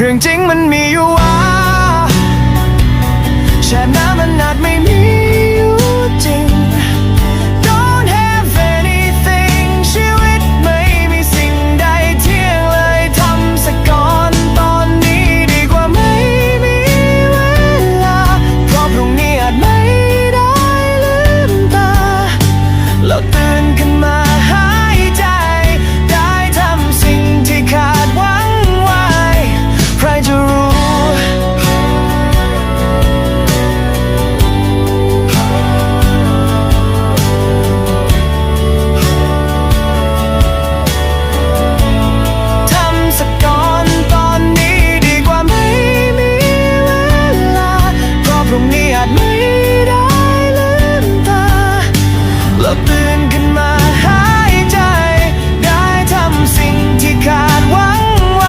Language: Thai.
เรื่องจริงมันมีอยู่ว่า and good mind.